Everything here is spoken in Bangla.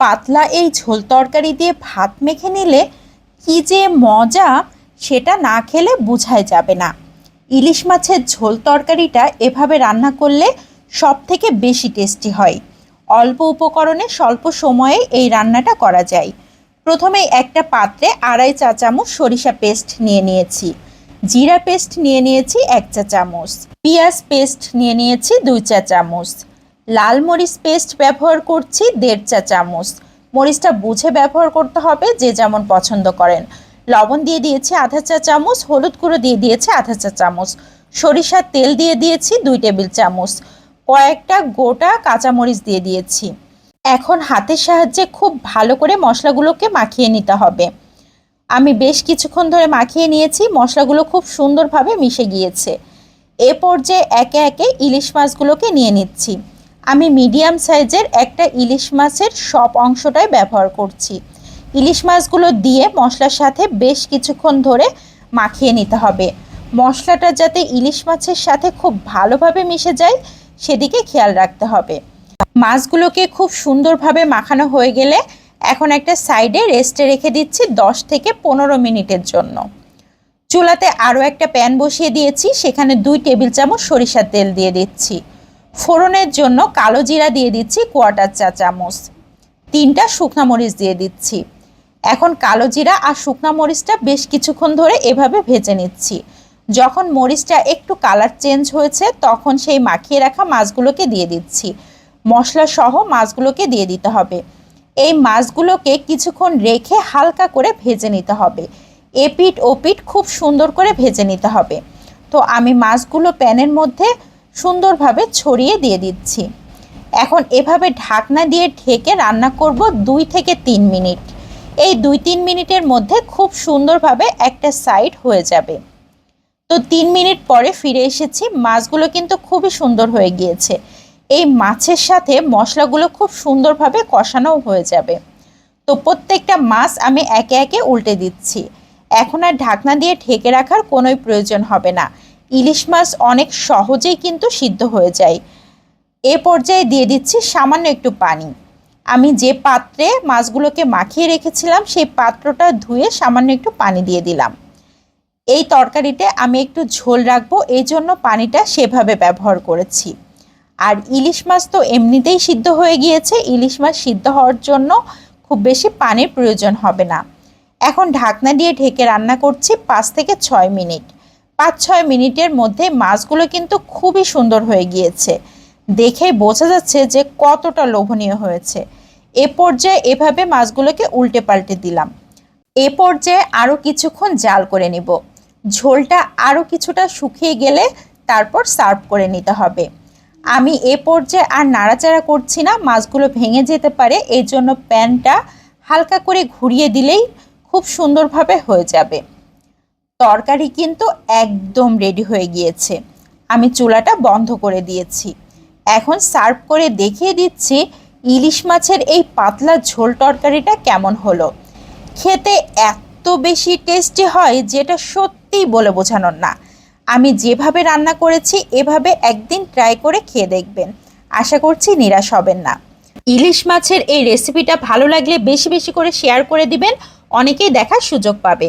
পাতলা এই ঝোল তরকারি দিয়ে ভাত মেখে নিলে কি যে মজা সেটা না খেলে বোঝাই যাবে না। ইলিশ মাছের ঝোল তরকারিটা এভাবে রান্না করলে সব থেকে বেশি টেস্টি হয়। অল্প উপকরণে স্বল্প সময়ে এই রান্নাটা করা যায়। প্রথমেই একটা পাত্রে আড়াই চা চামচ সরিষা পেস্ট নিয়ে নিয়েছি। জিরা পেস্ট নিয়ে নিয়েছি এক চা চামচ। পেঁয়াজ পেস্ট নিয়ে নিয়েছি দুই চা চামচ। লাল মরিচ পেস্ট ব্যবহার করছি দেড় চা চামচ। মরিচটা বুঝে ব্যবহার করতে হবে যে যেমন পছন্দ করেন। লবণ দিয়ে দিয়েছি আধা চা চামচ, হলুদ গুঁড়ো দিয়ে দিয়েছি আধা চা চামচ, সরিষার তেল দিয়ে দিয়েছি দুই টেবিল চামচ, কয়েকটা গোটা কাঁচামরিচ দিয়ে দিয়েছি। এখন হাতের সাহায্যে খুব ভালো করে মশলাগুলোকে মাখিয়ে নিতে হবে। আমি বেশ কিছুক্ষণ ধরে মাখিয়ে নিয়েছি, মশলাগুলো খুব সুন্দরভাবে মিশে গিয়েছে। এ পর্যায়ে একে একে ইলিশ মাছগুলোকে নিয়ে নিচ্ছি। আমি মিডিয়াম সাইজের একটা ইলিশ মাছের সব অংশটাই ব্যবহার করছি। ইলিশ মাছগুলো দিয়ে মশলার সাথে বেশ কিছুক্ষণ ধরে মাখিয়ে নিতে হবে। মশলাটা যাতে ইলিশ মাছের সাথে খুব ভালোভাবে মিশে যায়, সেদিকে খেয়াল রাখতে হবে। মাছগুলোকে খুব সুন্দরভাবে মাখানো হয়ে গেলে এখন একটা সাইডে রেস্টে রেখে দিচ্ছি দশ থেকে পনেরো মিনিটের জন্য। চুলাতে আরও একটা প্যান বসিয়ে দিয়েছি, সেখানে দুই টেবিল চামচ সরিষার তেল দিয়ে দিচ্ছি। ফোড়নের জন্য কালো জিরা দিয়ে দিচ্ছি কোয়াটার চা চামচ। তিনটা শুকনা মরিচ দিয়ে দিচ্ছি। এখন কালো জিরা আর শুকনা মরিচটা বেশ কিছুক্ষণ ধরে এভাবে ভেজে নিচ্ছি। যখন মরিচটা একটু কালার চেঞ্জ হয়েছে, তখন সেই মাখিয়ে রাখা মাছগুলোকে দিয়ে দিচ্ছি। মশলা সহ মাছগুলোকে দিয়ে দিতে হবে। এই মাছগুলোকে কিছুক্ষণ রেখে হালকা করে ভেজে নিতে হবে। এপিট ওপিট খুব সুন্দর করে ভেজে নিতে হবে। তো আমি মাছগুলো প্যানের মধ্যে সুন্দরভাবে ছড়িয়ে দিয়ে দিচ্ছি। এখন এভাবে ঢাকনা দিয়ে ঢেকে রান্না করব দুই থেকে তিন মিনিট। এই দুই তিন মিনিটের মধ্যে খুব সুন্দরভাবে একটা সাইড হয়ে যাবে। তো তিন মিনিট পরে ফিরে এসেছি। মাছগুলো কিন্তু খুবই সুন্দর হয়ে গিয়েছে। এই মাছের সাথে মশলাগুলো খুব সুন্দরভাবে কষানোও হয়ে যাবে। তো প্রত্যেকটা মাছ আমি একে একে উল্টে দিচ্ছি। এখন আর ঢাকনা দিয়ে ঢেকে রাখার কোনোই প্রয়োজন হবে না। ইলিশ মাছ অনেক সহজেই কিন্তু সিদ্ধ হয়ে যায়। এ পর্যায়ে দিয়ে দিচ্ছি সামান্য একটু পানি। আমি যে পাত্রে মাছগুলোকে মাখিয়ে রেখেছিলাম, সেই পাত্রটা ধুয়ে সামান্য একটু পানি দিয়ে দিলাম। এই তরকারিতে আমি একটু ঝোল রাখব, এই জন্য পানিটা সেভাবে ব্যবহার করেছি। আর ইলিশ মাছ তো এমনিতেই সিদ্ধ হয়ে গিয়েছে, ইলিশ মাছ সিদ্ধ হওয়ার জন্য খুব বেশি পানির প্রয়োজন হবে না। এখন ঢাকনা দিয়ে ঢেকে রান্না করছি পাঁচ থেকে ছয় মিনিট। পাঁচ ছয় মিনিটের মধ্যে মাছগুলো কিন্তু খুবই সুন্দর হয়ে গিয়েছে। দেখে বোঝা যাচ্ছে যে কতটা লোভনীয় হয়েছে। এ পর্যায়ে এভাবে মাছগুলোকে উল্টে পাল্টে দিলাম। এ পর্যায়ে আরও কিছুক্ষণ জাল করে নিব। ঝোলটা আরও কিছুটা শুকিয়ে গেলে তারপর সার্ভ করে নিতে হবে। আমি এ পর্যায়ে আর নাড়াচাড়া করছি না, মাছগুলো ভেঙে যেতে পারে এই জন্য প্যানটা হালকা করে ঘুরিয়ে দিলেই খুব সুন্দরভাবে হয়ে যাবে। তরকারি কিন্তু একদম রেডি হয়ে গিয়েছে। আমি চুলাটা বন্ধ করে দিয়েছি। এখন সার্ভ করে দেখিয়ে দিচ্ছি ইলিশ মাছের এই পাতলা ঝোল তরকারিটা কেমন হলো। খেতে এত বেশি টেস্টি হয় যেটা সত্যিই বলে বোঝানোর না। আমি যেভাবে রান্না করেছি এভাবে একদিন ট্রাই করে খেয়ে দেখবেন। আশা করছি নিরাশ হবেন না। ইলিশ মাছের এই রেসিপিটা ভালো লাগলে বেশি বেশি করে শেয়ার করে দিবেন। অনেকেই দেখার সুযোগ পাবে।